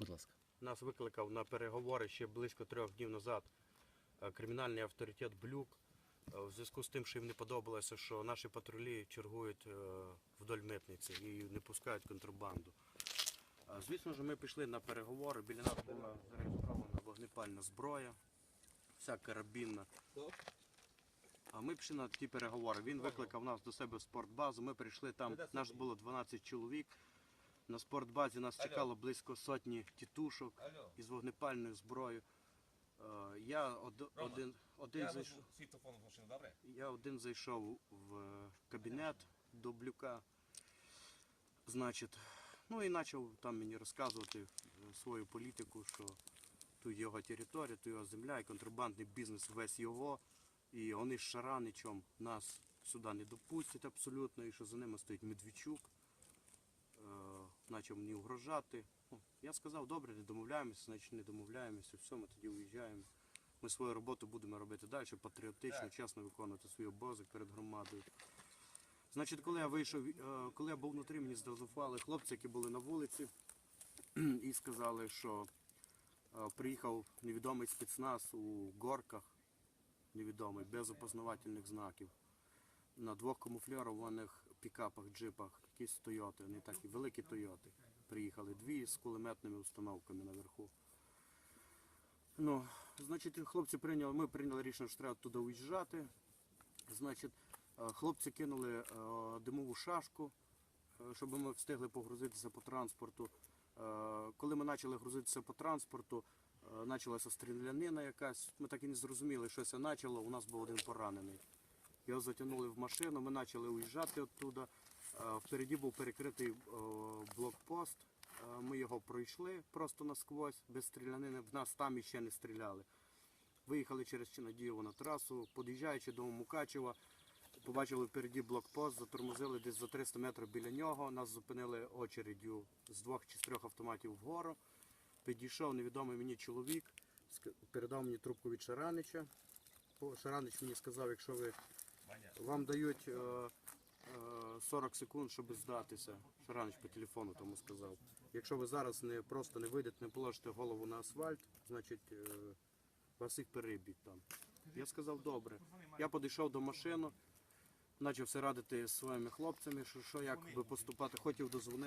Будь ласка. Нас викликав на переговори ще близько трьох днів назад е, кримінальний авторитет Блюк. е, В зв'язку з тим, що їм не подобалося, що наші патрулі чергують е, вдоль митниці і не пускають контрабанду. Звісно ж, ми пішли на переговори. Біля нас була зареєстрована вогнепальна зброя, вся карабінна. А ми пішли на ті переговори. Він викликав нас до себе в спортбазу. Ми прийшли там, нас було 12 чоловік. На спортбазі нас чекало близько сотні тітушок із вогнепальною зброєю. Е, Я од- один, один, Я зайшов, добре? я один зайшов в кабінет до Блюка. Значить, ну і почав там мені розказувати е, свою політику, що тут його територія, тут його земля, і контрабандний бізнес весь його. І вони з Шараничем нас сюди не допустять абсолютно, і що за ними стоїть Медведчук. Е, Почав мені угрожати. Ну, Я сказав, добре, не домовляємося, значить не домовляємося, все, ми тоді уїжджаємо. Ми свою роботу будемо робити далі, патріотично, чесно виконувати свій обов'язок перед громадою. Значить, коли я вийшов, е, коли я був внутрі, мені зателефонували хлопці, які були на вулиці, і сказали, що е, приїхав невідомий спецназ у горках, невідомий, без опознавательних знаків, на двох камуфльованих пікапах, джипах, якісь Тойоти, вони такі великі Тойоти. Приїхали дві з кулеметними установками наверху. Ну, значить, хлопці прийняли, ми прийняли рішення, що треба туди уїжджати. Значить, е, хлопці кинули е, димову шашку, е, щоб ми встигли погрузитися по транспорту. Коли ми почали грузитися по транспорту, почалася стрілянина якась. Ми так і не зрозуміли, що це почало. У нас був один поранений. Його затягнули в машину, ми почали уїжджати оттуда. Е, Впереді був перекритий е, блокпост. Е, Ми його пройшли просто насквозь, без стрілянини. В нас там іще не стріляли. Виїхали через Чинадієво на трасу, під'їжджаючи до Мукачева, побачили впереді блокпост, затормозили десь за 300 метрів біля нього. Нас зупинили очереддю з двох чи з трьох автоматів вгору. Підійшов невідомий мені чоловік, передав мені трубку від Шаранича. Шаранич мені сказав, якщо ви вам дають е, е, 40 секунд, щоб здатися. Шаранич по телефону тому сказав. Якщо ви зараз не просто не вийдете, не положите голову на асфальт, значить е, вас їх переб'ють там. Я сказав, добре. Я підійшов до машини, почав все радити зі своїми хлопцями, що, що як би поступати, хотів дозвонити.